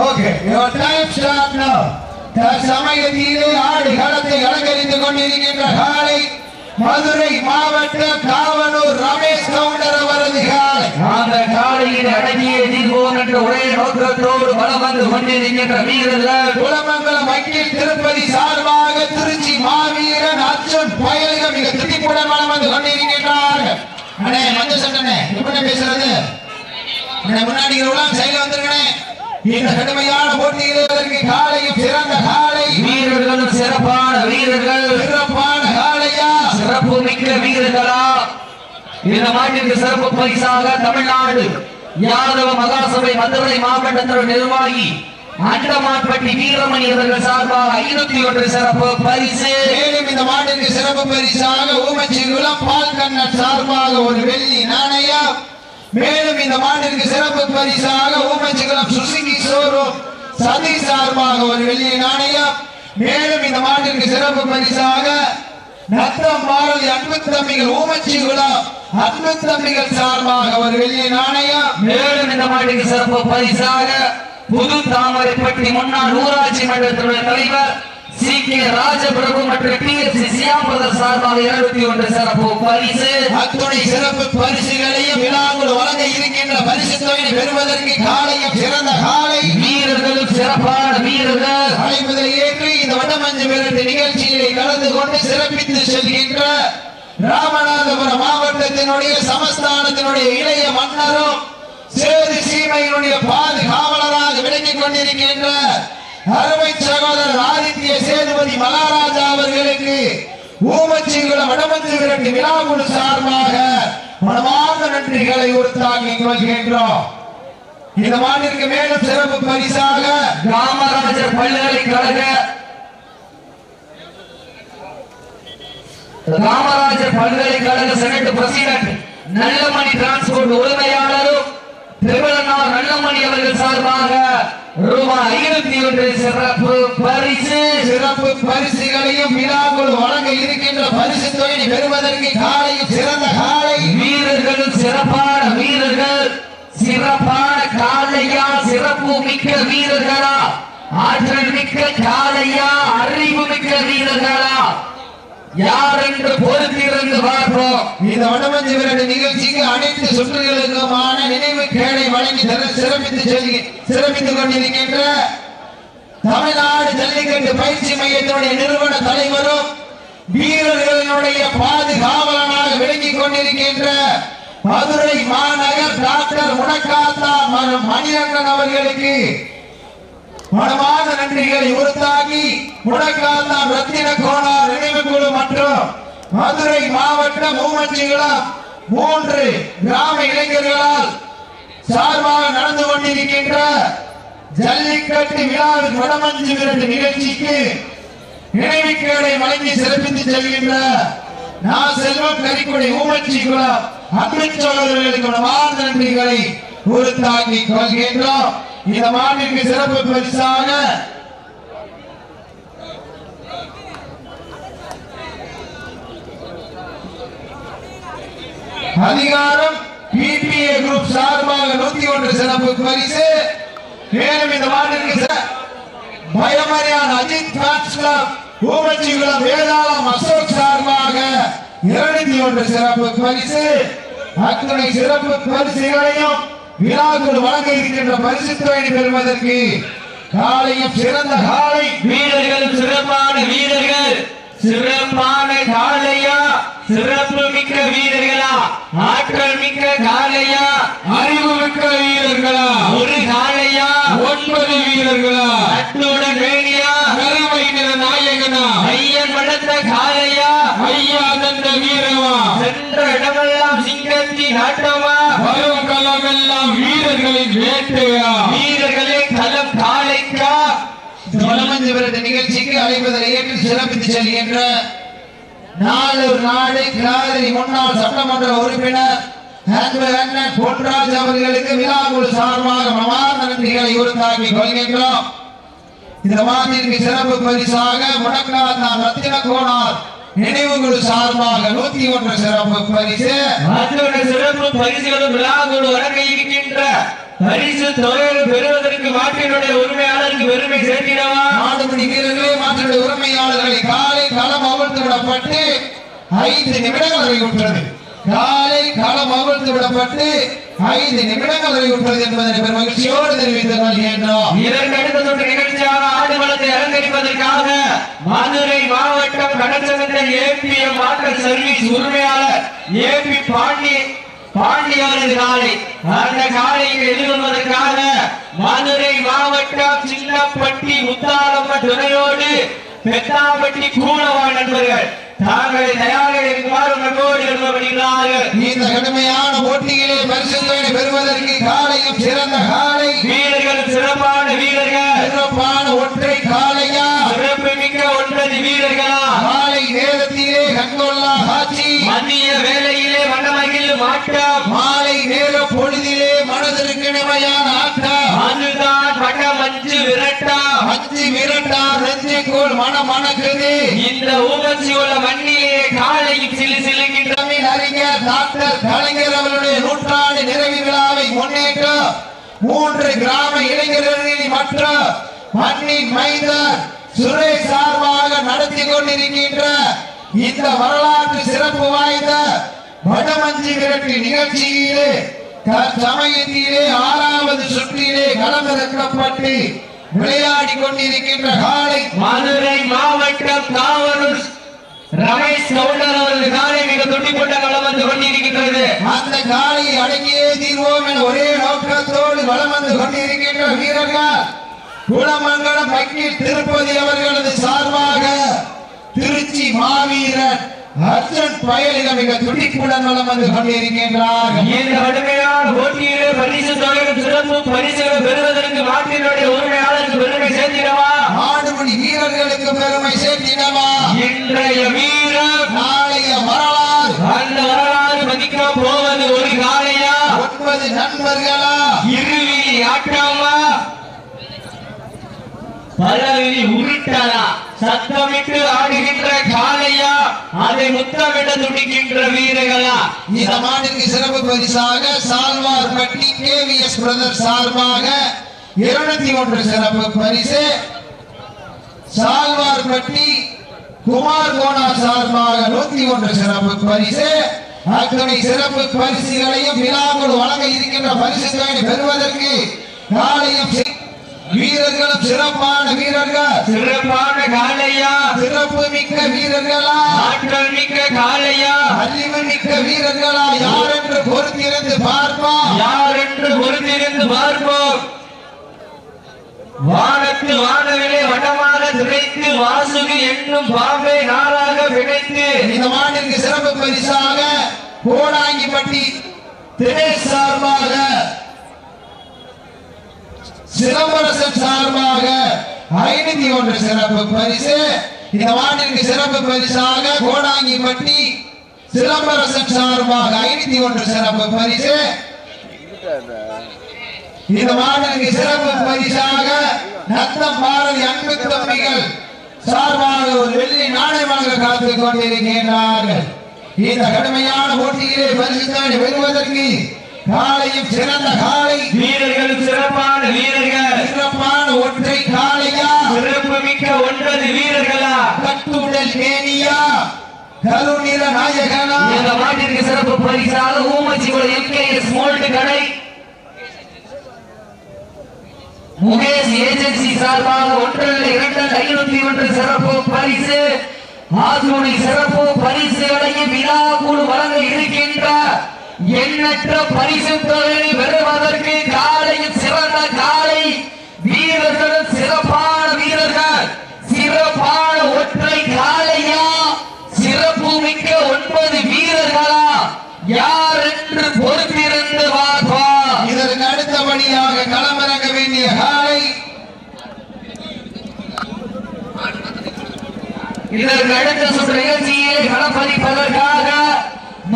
Okay your time start நவ தற்சமயத்திலே ஆடு களத்தை அலங்கரித்துக் கொண்டிருக்கின்ற காலை மதுரை மாவட்ட காவலூர் ரமேஷ் கவுண்டர் அவரது காலை. அந்த காலையில் அடங்கிய எதிர்கோன் என்ற ஒரே நோக்கத்தோடு வலம் வந்து கொண்டிருக்கின்ற வீரர்கள் குலமங்கலம் வக்கீல் திருப்பதி சார்பாக திருச்சி மாவீரன் அர்ஜுன் பயலுக மிக துடிப்புடன் வலம் வந்து கொண்டிருக்கின்றார்கள். அண்ணே மஞ்சள் சட்டனே எப்படி பேசுறது? முன்னாடி உலாம் சைடுல வந்துருக்கனே இந்த கடுமையான போட்டியில் காலையும் சிறந்த காலை. வீரர்களும் சிறப்பான வீரர்கள். சிறப்பான காலையா? சிறப்பு மிக்க வீரர்களா? இந்த மாட்டிற்கு சிறப்பு பரிசாக தமிழ்நாடு யாதவ மகாசபை மதுரை மாவட்டத்தோட நிர்வாகி அண்டமான்பட்டி வீரமணி அவர்கள் சார்பாக ஐநூத்தி ஒன்று சிறப்பு பரிசு. மேலும் இந்த மாட்டிற்கு சிறப்பு பரிசாக ஊமச்சி குலம் பால் கண்ணன் சார்பாக ஒரு வெள்ளி நாணயம். மேலும் இந்த மாட்டிற்கு சிறப்பு பரிசாக ஊமச்சி சுசுகி ஷோரூம் சதீஷ் சார்பாக ஒரு வெள்ளி நாணயம். மேலும் இந்த மாட்டிற்கு சிறப்பு பரிசாக நத்தம் பாரதி அன்பு தம்பிகள் ஊமச்சி அன்பு தம்பிகள் சார்பாக ஒரு வெள்ளி நாணயம். மேலும் இந்த மாட்டுக்கு சிறப்பு பரிசாக புது தாமரைப்பட்டி முன்னாள் ஊராட்சி மன்றத்தினுடைய தலைவர் சி கே ராஜபிரபு மற்றும் டி எஸ் சி சியாம்பரர் சார்பாக இருநூத்தி ஒன்று சிறப்பு பரிசு. அத்துணை சிறப்பு பரிசுகளையும் விழாக்குள் வழங்க இருக்கின்ற பரிசு தொகையை பெறுவதற்கு காலையும் சிறந்த காலை. வீரர்களும் சிறப்பான வீரர்கள். அழைப்பதை ஏற்று இந்த வட்டமஞ்சு விரட்டு நிகழ்ச்சியிலே கலந்து கொண்டு சிறப்பித்து செல்கின்ற ராமநாதபுரம் மாவட்டத்தினுடைய சமஸ்தானத்தினுடைய இளைய மன்னரும் சேது சீமையினுடைய பாதுகாவலராக விளங்கிக் கொண்டிருக்கின்ற அருமை சகோதரர் ஆதித்ய சேதுபதி மகாராஜா அவர்களுக்கு ஊமச்சிங்குளம் வடமஞ்சு விரட்டு விழாக்குழு சார்பாக மனமார்ந்த நன்றிகளை உறுத்தாக்கிக் கொள்கின்றோம் இந்த மாநிலத்துக்கு மேலும் சிறப்பு பரிசாக காமராஜர் பல்கலைக்கழக காமராஜர் பல்கலைக்கழக செனட் பிரசிடன்ட் நல்லமணி டிரான்ஸ்போர்ட் உரிமையாளரும் திருவள்ளனார் நல்லமணி அவர்கள் சார்பாக ரூபாய் ஐநூத்தி ஒன்று சிறப்பு பரிசு. சிறப்பு பரிசுகளையும் விழாக்குள் வழங்க இருக்கின்ற பரிசு தொழில் பெறுவதற்கு காலையில் சிறந்த காலை. வீரர்கள் சிறப்பான வீரர்கள். சிறப்பான காலையா? சிறப்பு மிக்க வீரர்களா? ஆற்றல் மிக்க காளையா அறிவு மிக்க வீரர்களா? யார் என்று பொறுத்திருந்து பார்ப்போம் இந்த வடமஞ்சு விரட்டு நிகழ்ச்சிக்கு அனைத்து சுற்றுகளுக்குமான நினைவு கேடை வழங்கி சிற- சிறப்பித்து செல்கி சிறப்பித்துக் கொண்டிருக்கின்ற தமிழ்நாடு ஜல்லிக்கட்டு பயிற்சி மையத்தினுடைய நிறுவன தலைவரும் வீரர்களினுடைய பாதுகாவலனாக விளங்கிக் கொண்டிருக்கின்ற மதுரை மாநகர் டாக்டர் முடக்காத்தா ம- அவர்களுக்கு மனமான நன்றிகளை உறுத்தாக்கி நாம் ரத்தின கோணா நினைவு குழு மற்றும் மதுரை மாவட்ட மூமச்சிகுளம் மூன்று கிராம இளைஞர்களால் சார்பாக நடந்து கொண்டிருக்கின்ற ஜல்லிக்கட்டு விழாவின் வடமஞ்சு விரட்டு நிகழ்ச்சிக்கு நினைவுக்கேடை வழங்கி சிறப்பித்து செல்கின்ற நான் செல்வம் கரிக்குடி ஊமச்சி குளம் அன்பு சோழர்களுக்கு மனமார்ந்த நன்றிகளை உறுத்தாக்கி கொள்கின்றோம். இந்த மாட்டிற்கு சிறப்பு பரிசாக அதிகாரம் பிபிஏ குரூப் சார்பாக நூத்தி ஒன்று சிறப்பு பரிசு. மேலும் இந்த மாட்டிற்கு பயமரியான் அஜித் ஃபேன்ஸ் கிளப் வேதாளம் அசோக் சார்பாக இருநூத்தி ஒன்று சிறப்பு பரிசு. அத்தனை சிறப்பு பரிசுகளையும் விழாக்குள் வழங்க இருக்கின்ற பரிசு தொகை பெறுவதற்கு காலையும் சிறந்த காலை. வீரர்களும் சிறப்பான வீரர்கள். சிறப்பான காளையா சிறப்பு மிக்க வீரர்களா? ஆற்றல் மிக்க காளையா அறிவு மிக்க வீரர்களா? ஒரு காளையா ஒன்பது வீரர்களா? அத்துடன் வேணியா கருமை நிற நாயகனா? ஐயன் வளர்த்த தந்த வீரமா சென்ற இடமெல்லாம் சிங்கத்தின் ஆட்டமா வரும் களமெல்லாம் வீரர்களின் வேட்டையா? வீரர்களே களம் காளைக்கா வடமஞ்சு விரட்டு நிகழ்ச்சிக்கு அழைப்பதை ஏற்று சிறப்பித்து செல்கின்ற நாளூர் நாடு கிராதிரி முன்னாள் சட்டமன்ற உறுப்பினர் பொன்ராஜ் அவர்களுக்கு விழாக்குழு சார்பாக மனமார்ந்த நன்றிகளை உறுத்தாக்கி கொள்கின்றோம். இந்த மாட்டிற்கு சிறப்பு பரிசாக முடக்காத்தான் ரத்தின கோணார் நினைவுகுழு சார்பாக நூத்தி ஒன்று சிறப்பு பரிசு. அத்துடன் சிறப்பு பரிசுகளும் விழாக்குழு வழங்க இருக்கின்ற பரிசு தொகையை பெறுவதற்கு மாட்டினுடைய உரிமையாளருக்கு பெருமை சேர்க்கிறவா நாடுபடி வீரர்களே மாற்றுடைய உரிமையாளர்களை காலை களம் அவிழ்த்து விடப்பட்டு ஐந்து நிமிடங்கள் நிறைவுற்றது. காலை களம் அமர்ந்து விடப்பட்டு ஐந்து நிமிடங்கள் அறிவிப்பது என்பதனை பெரும் மகிழ்ச்சியோடு தெரிவித்துக் கொள்கின்றோம். இதற்கு அடுத்த சுற்று நிகழ்ச்சியாக ஆடு வளத்தை அலங்கரிப்பதற்காக மதுரை மாவட்டம் கடற்சங்கத்தில் ஏபிஎம் வாட்டர் சர்வீஸ் உரிமையாளர் ஏபி பாண்டி பாண்டி அவரது காலை. அந்த காலையை எதிர்கொள்வதற்காக மதுரை மாவட்டம் சின்னப்பட்டி முத்தாலம்ம துணையோடு பெத்தாப்பட்டி கூடவா நண்பர்கள் தாங்களை எழுதப்படுகிறார்கள் இந்த கடுமையான போட்டியிலே பரிசுகளை பெறுவதற்கு காலையும் சிறந்த காலை. வீரர்கள் சிறப்பான வீரர்கள். சிறப்பான ஒற்றை காளையா? சிறப்பு மிக்க ஒன்பது வீரர்களா? காலை நேரத்திலே கண்கொள்ளா காட்சி. மதிய வேளையிலே வண்ணமகிழ் மாட்டம் மாலை நேர பொழுதிலே மனதிற்கு நிமையான ஆட்டம். அதுதான் வண்ண மஞ்சு விரட்டா அஞ்சு விரட்டா. நெஞ்சுக்குள் மனம் மணக்குது இந்த ஊமச்சி உள்ள மண்ணிலே காலையும் சிலு சிலுகின்ற அறிஞர் டாக்டர் கலைஞர் அவருடைய நூற்றாண்டு நிறைவு விழாவை முன்னேற்ற மூன்று கிராம இளைஞர்களில் மற்ற மண்ணின் மைந்தர் சுரேஷ் சார்பாக நடத்தி கொண்டிருக்கின்ற இந்த வரலாற்று சிறப்பு வாய்ந்த வடமஞ்சி விரட்டு நிகழ்ச்சியிலே சமயத்திலே ஆறாவது சுற்றிலே களமிறக்கப்பட்டு விளையாடி கொண்டிருக்கின்ற காலை மதுரை மாவட்டம் காவலூர் ரமேஷ் கவுண்டர் அவரது காலை மிக துடிப்பட்ட களம் வந்து கொண்டிருக்கின்றது. அந்த காலையை அடங்கியே தீர்வோம் என ஒரே நோக்கத்தோடு வலம் வந்து கொண்டிருக்கின்ற வீரர்கள். குலமங்கலம் பக்கீர் திருப்பதி அவர்களது சார்பாக திருச்சி மாவீரன் அர்ஜுன் பயலிக மிக துடிப்புடன் வலம் வந்து கொண்டிருக்கின்றார்கள் இந்த கடுமையான போட்டியிலே பரிசு தொகையும் சிறப்பு பரிசுகளை பெறுவதற்கு நாட்டினுடைய உரிமையாளருக்கு பெருமை சேர்த்திடவா? ஆடுமணி வீரர்களுக்கு பெருமை சேர்த்திடவா? இன்றைய வீரம் நாளைய வரலாறு. அந்த வரலாறு மதிக்க போவது ஒரு காளையா? ஒன்பது நண்பர்களா? இருவி ஆட்டமா? பலவிரி உருட்டலா? சத்தமிட்டு ஆடுகின்ற காளையா? அதை முத்தமிட துடிக்கின்ற வீரர்களா? இந்த மாநிலக்கு சிறப்பு பரிசாக சால்வார் பட்டி கேவிஎஸ் பிரதர் சார்பாக இருநூத்தி ஒன்று சிறப்பு பரிசு. சால்வார் பட்டி குமார் கோனா சார்பாக நூத்தி ஒன்று சிறப்பு பரிசு. அத்தனை சிறப்பு பரிசுகளையும் விழாக்குள் வழங்க இருக்கின்ற பரிசுகளை பெறுவதற்கு காலையும் வீரர்களும் சிறப்பான வீரர்கள். சிறப்பான காளையா. சிறப்பு மிக்க வீரர்களா. ஆற்றல் மிக்க காளையா. அறிவு மிக்க வீரர்களா. யார் என்று பொறுத்திருந்து பார்ப்போம். யார் என்று பொறுத்திருந்து பார்ப்போம். வானத்து வானவிலே வடமாக துடைத்து வாசுகி என்னும் பாம்பை நாளாக பிணைத்து இந்த மாநிலக்கு சிறப்பு பரிசாக கோடாங்கிப்பட்டி தினேஷ் சார்பாக சிலம்பரசன் சார்பாக ஐநூத்தி ஒன்று சிறப்பு பரிசு. இந்த மாநிலக்கு சிறப்பு பரிசாக கோடாங்கிப்பட்டி சிலம்பரசன் சார்பாக ஐநூத்தி ஒன்று சிறப்பு பரிசு. இந்த மாநிலக்கு சிறப்பு பரிசாக நத்த பாரதி அன்பு தம்பிகள் சார்பாக ஒரு வெள்ளி நாணயமாக காத்து காத்துக் கொண்டிருக்கின்றார்கள். இந்த கடுமையான போட்டியிலே பரிசுத்தாடி பெறுவதற்கு காலையும் சிறந்த காலை வீரர்கள் சிறப்பான வீரர்கள். சிறப்பான ஒற்றை காளையா? சிறப்பு மிக்க ஒன்பது வீரர்களா? கட்டுடல் மேனியா கருநிற நாயகனா? இந்த மாட்டிற்கு சிறப்பு பரிசாக ஊமச்சி எம்கேஎஸ் மோல்டு கடை. முகேஷ் ஏஜென்சி சார்பாக ஒன்றரை இரண்டு ஐநூத்தி ஒன்று சிறப்பு பரிசு. ஆதுணை சிறப்பு பரிசுகளையும் விழா குழு வழங்க இருக்கின்ற எண்ணற்ற பரிசு தொகையை பெறுவதற்கு காலையில் சிறந்த காலை. வீரர்கள் சிறப்பான வீரர்கள். சிறப்பான ஒற்றை காலையா சிறப்பு மிக்க ஒன்பது வீரர்களா? யார் என்று பொறுத்திருந்து பார்ப்போம் இதற்கு அடுத்தபடியாக களமிறங்க வேண்டிய காலை இதற்கு அடுத்த சுற்று நிகழ்ச்சியிலே களப்பதிப்பதற்காக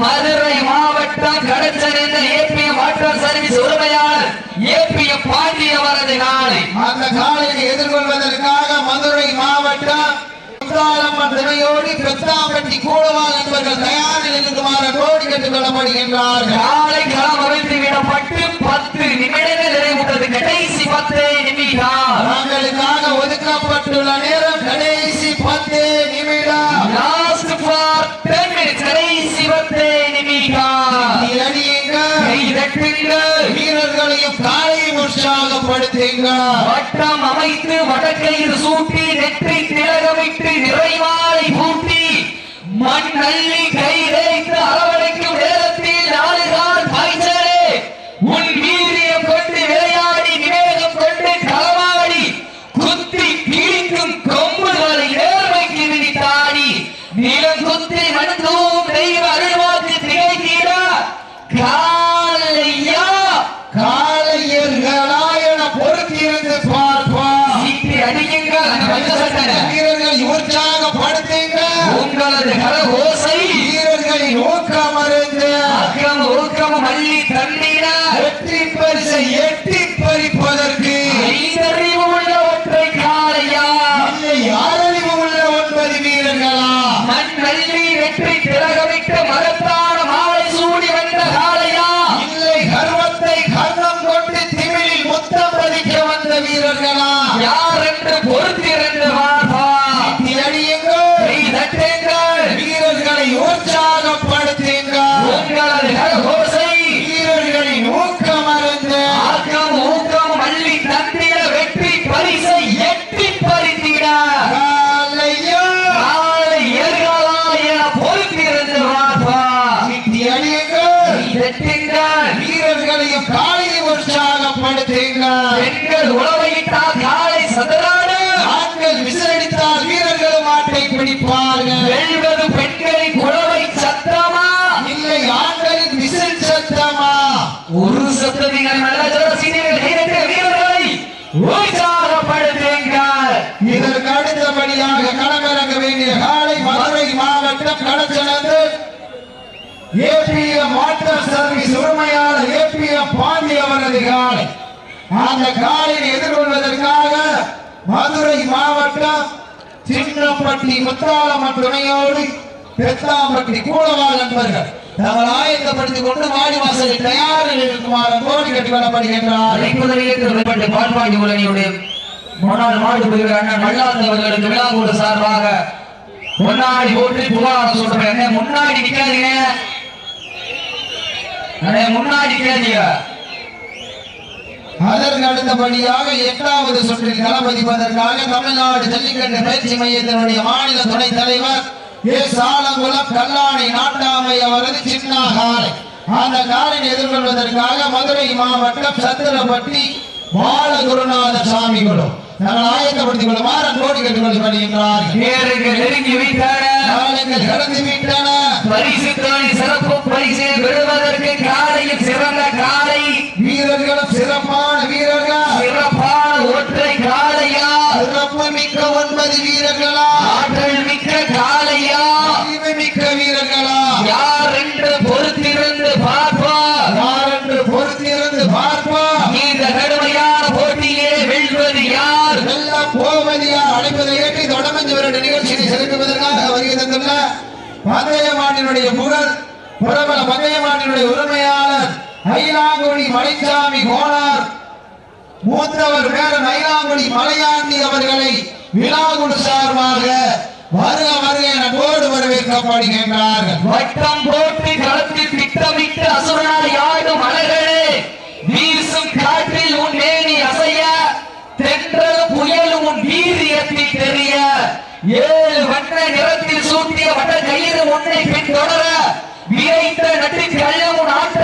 மதுரை மாவட்டம் கடச்சறிந்த ஏபிஎம் வாட்டர் சர்வீஸ் உரிமையாளர் ஏபிஎம் பாண்டி அவரது நாளை. அந்த காலையை எதிர்கொள்வதற்காக மதுரை மாவட்டம் துணையோடி பெத்தாம்பட்டி கூடவாள் என்பவர்கள் தயாரில் இருக்குமாறு கோடி கேட்டுக் கொள்ளப்படுகின்றார்கள் காலை களம் அமைத்து விடப்பட்டு பத்து நிமிடங்கள் நிறைவுற்றது. கடைசி பத்து நிமிடம். தங்களுக்காக ஒதுக்கப்பட்டுள்ள நேரம் கடைசி பத்து நிமிடம். லாஸ்ட் வீரர்களையும் காலையும் உற்சாகப்படுத்துங்க வட்டம் அமைத்து வடக்கையில் சூட்டி நெற்றி திலகமிட்டு நிறைவாளை பூட்டி மண் அள்ளி கை வைத்து அரவணைக்கும் நேரத்தில் நாலு கால் பாய்ச்சலே உன் வீரியம் கொண்டு விளையாடி விவேகம் கொண்டு களவாடி குத்தி கிழிக்கும் கொம்புகளை நேர்மைக்கு விரித்தாடி நிலம் குத்தி மண்தூம் தெய்வ அருள்வாக்கு திகைக்கிற காலையா காலையர்களாயன பொறுத்திருந்து பார்ப்பார் சீட்டி அடியுங்கள் அந்த மஞ்ச சட்டை. வீரர்களை உற்சாகப்படுத்துங்க உங்களது கர ஓசை வீரர்களின் ஊக்கமருந்து அக்கம் ஊக்கம் அள்ளி தண்ணீரா வெற்றி பரிசை எட்டி ஏபிஎம் வாட்டர் சர்வீஸ் உரிமையாளர் ஏபிய பாண்டி அவரது காலை. அந்த காலையை எதிர்கொள்வதற்காக மதுரை மாவட்டம் சின்னப்பட்டி முத்தாளம்மன் துணையோடு பெத்தாம்பட்டி கூடவாள் நண்பர்கள் தங்கள் ஆயத்தப்படுத்திக் கொண்டு மாடி வாசலில் தயாரில் இருக்குமாறு கோடி கட்டிக்கொள்ளப்படுகின்றார் அழைப்புதல் ஏற்று வெளிப்பட்டு பால்பாண்டி உலகினுடைய முன்னாள் மாடு பிரிவு அண்ணன் மல்லாந்து அவர்களுக்கு விழாக்கூட சார்பாக முன்னாடி போட்டு புகார் சொல்றேன் முன்னாடி நிக்காதீங்க முன்னாடி நிக்காதீங்க அதற்கு அடுத்தபடியாக எட்டாவது சுற்றில் களமதிப்பதற்காக தமிழ்நாடு ஜல்லிக்கட்டு பயிற்சி மையத்தினுடைய மாநில துணைத் தலைவர் ஏ. சாலங்குளம் கல்லாணி நாட்டாமை அவரது சின்ன காலை அந்த காலினை எதிர்கொள்வதற்காக மதுரை மாவட்டம் சத்திரப்பட்டி பாலகுருநாத சாமி குழு நாங்கள் ஆயத்தப்படுத்திக் கொள்ளுமாறு கோடி கேட்டுக்கொள்ளப்படுகின்றார்கள் பேருங்கள் நெருங்கி விட்டன காலங்கள் கடந்து விட்டன. பரிசு தொகை சிறப்பு பரிசு பெறுவதற்கு காலையில் சிறந்த காலை. வீரர்களும் சிறப்பான வீரர்கள்? சிறப்பான ஒற்றை காளையா சிறப்பு மிக்க ஒன்பது வீரர்களா? ஆற்றல் மிக்க காளையா அறிவு மிக்க வீரர்களா? அழைப்பதை ஏற்றி தொடர்ந்து வருட நிகழ்ச்சியை சிறப்பிப்பதற்காக வருகை தந்துள்ள பந்தயமாட்டினுடைய புகழ் பிரபல பந்தயமாட்டினுடைய உரிமையாளர் ஐலாங்குடி மலைச்சாமி கோனார் மூத்தவர் பேரன் ஐலாங்குடி மலையாண்டி அவர்களை விழாக்குழு சார்பாக வருக வருக என போடு வரவேற்கப்படுகின்றார்கள் வட்டம் போட்டு களத்தில் திட்டமிட்டு அசுரனாய் யாரும் அழகே விரைத்த நட்டு கள்ளம் உன்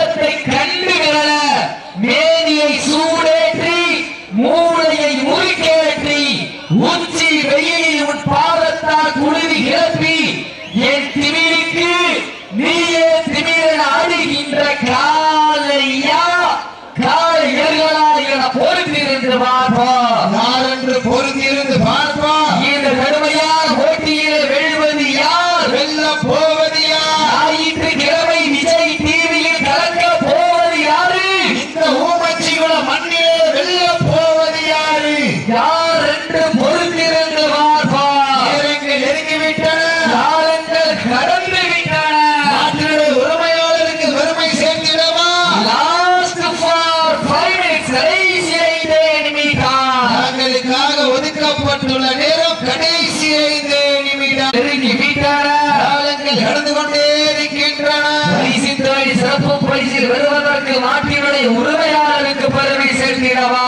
உரிமையாளருக்கு பெருமை சேர்த்திடவா?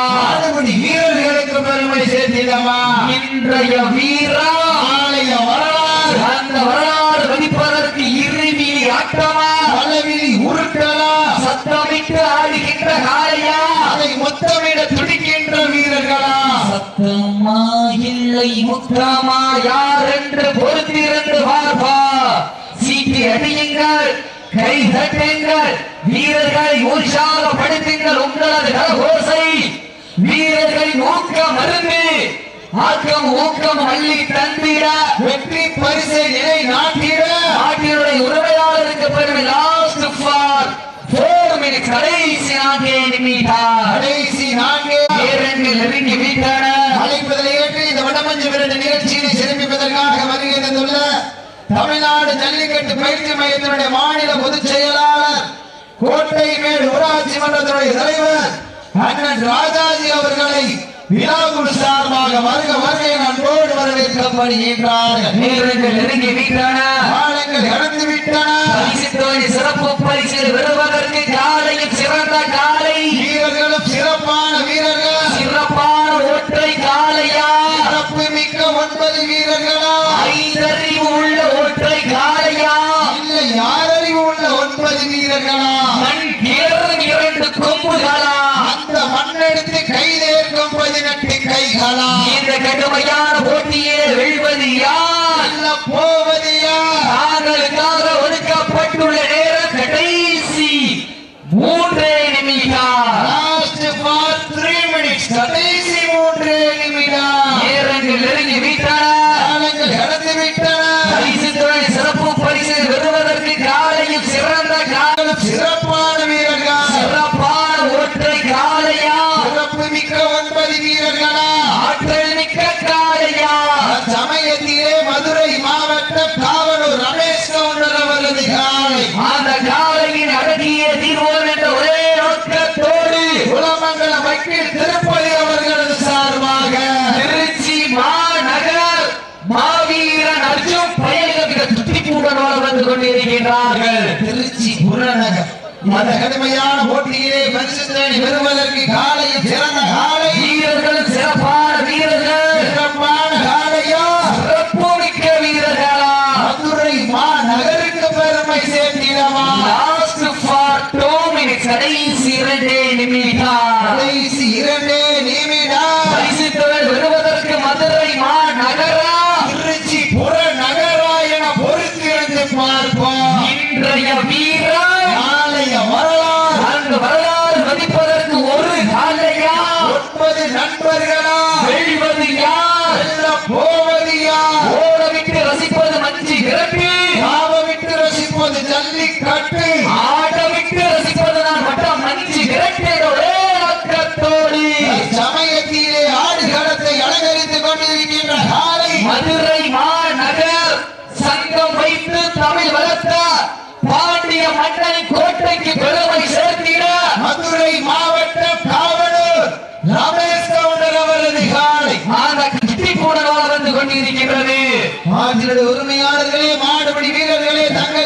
வீரர்களுக்கு பெருமை சேர்த்திடவா? இன்றைய வீரா ஆலய வரலாறு. அந்த வரலாறு மதிப்பதற்கு இருமி ஆட்டமா? பலவிழி உருட்டலா? சத்தமிட்டு ஆடுகின்ற காளையா அதை மொத்தமிட துடிக்கின்ற வீரர்களா? சத்தமா? இல்லை முத்தமா? யார் என்று பொறுத்திருந்து பார்ப்பா. சீட்டி அடியுங்கள் கை தட்டுங்கள். வீரர்களை உற்சாகப்படுத்துங்கள் உங்களது கரகோசை வீரர்களின் ஊக்கம் மருந்து ஆக்கம் ஊக்கம் அள்ளி தந்திட. வெற்றி பரிசை நிலை நாட்டிட நாட்டினுடைய உரிமையாளருக்கு பெருமை லாஸ்ட் ஃபார் ஃபோர் மினிட்ஸ் கடைசி நான்கே நிமிடம் கடைசி நான்கு வீரர்கள் நெருங்கி விட்டன அழைப்பதை ஏற்று இந்த வடமஞ்சு விரட்டு நிகழ்ச்சியை சிறப்பிப்பதற்காக வருகை தந்துள்ள தமிழ்நாடு ஜல்லிக்கட்டு பயிற்சி மையத்தினுடைய மாநில பொதுச் செயலாளர் கோட்டை மேல் ஊராட்சி மன்றத்தினுடைய தலைவர் அண்ணன் ராஜாஜி அவர்களை விழாக்குழு சார்பாக வருக வருகை அன்போடு வரவேற்கப்படுகின்றார்கள் நெருங்கி விட்டன. காலங்கள் கடந்து விட்டன. சிறப்பு பரிசு பெறுவதற்கு காலையும் சிறந்த காலை. வீரர்களும் சிறப்பான வீரர்கள். சிறப்பான ஒற்றை காலையா? சிறப்பு மிக்க ஒன்பது வீரர்களா? ஐந்தறிவு உள்ள ஒற்றை காலையா இல்லை யாரறிவு உள்ள வீரர்களா மண் கிளறும் இரண்டு கொம்புகளா. அந்த மண்ணெடுத்து கைதேர்க்கும் பதினெட்டு கைகளா. இந்த கடுமையான போட்டியை வெல்வது யார்? போவது யார்? தாங்களுக்காக ஒதுக்கப்பட்டுள்ள நேரம் கடைசி மூன்றே நிமிடம் லாஸ்ட் ஃபார் த்ரீ மினிட்ஸ் கடைசி மூன்று நிமிடம் நேரங்கள் நெருங்கி கொண்டிருக்கின்றார்கள் திருச்சி புறநகர். அந்த கடுமையான போட்டியிலே பரிசு தேடி பெறுவதற்கு காலையும் சிறந்த காலை. வீரர்கள் சிறப்பான வீரர்கள். சிறப்பான காலையா? சிறப்பு மிக்க வீரர்களா? மதுரை மாநகருக்கு பெருமை சேர்த்திடவா? லாஸ்ட் ஃபார் டூ மினிட்ஸ் கடைசி இரண்டே நிமிடம்.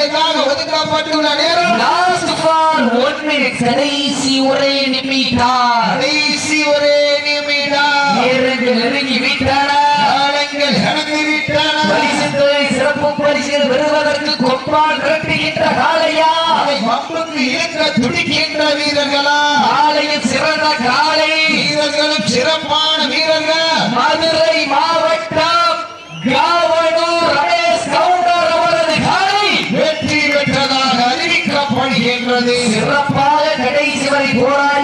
அவர்களுக்காக ஒதுக்கப்பட்டுள்ள நேரம் லாஸ்ட் ஃபார் ஒன் மினிட் கடைசி ஒரே நிமிடம். கடைசி ஒரே நிமிடா நேரங்கள் நெருங்கி விட்டானா. காலங்கள் கடந்து விட்டன. பரிசு சிறப்பு பரிசு பெறுவதற்கு கொப்பால் கட்டுகின்ற காலையா அதை மம்புக்கு இழக்க துடிக்கின்ற வீரர்களா? காலையில் சிறந்த காலை வீரர்களும் சிறப்பான வீரர்கள். மதுரை மாவட்டம் ঘোড়ায়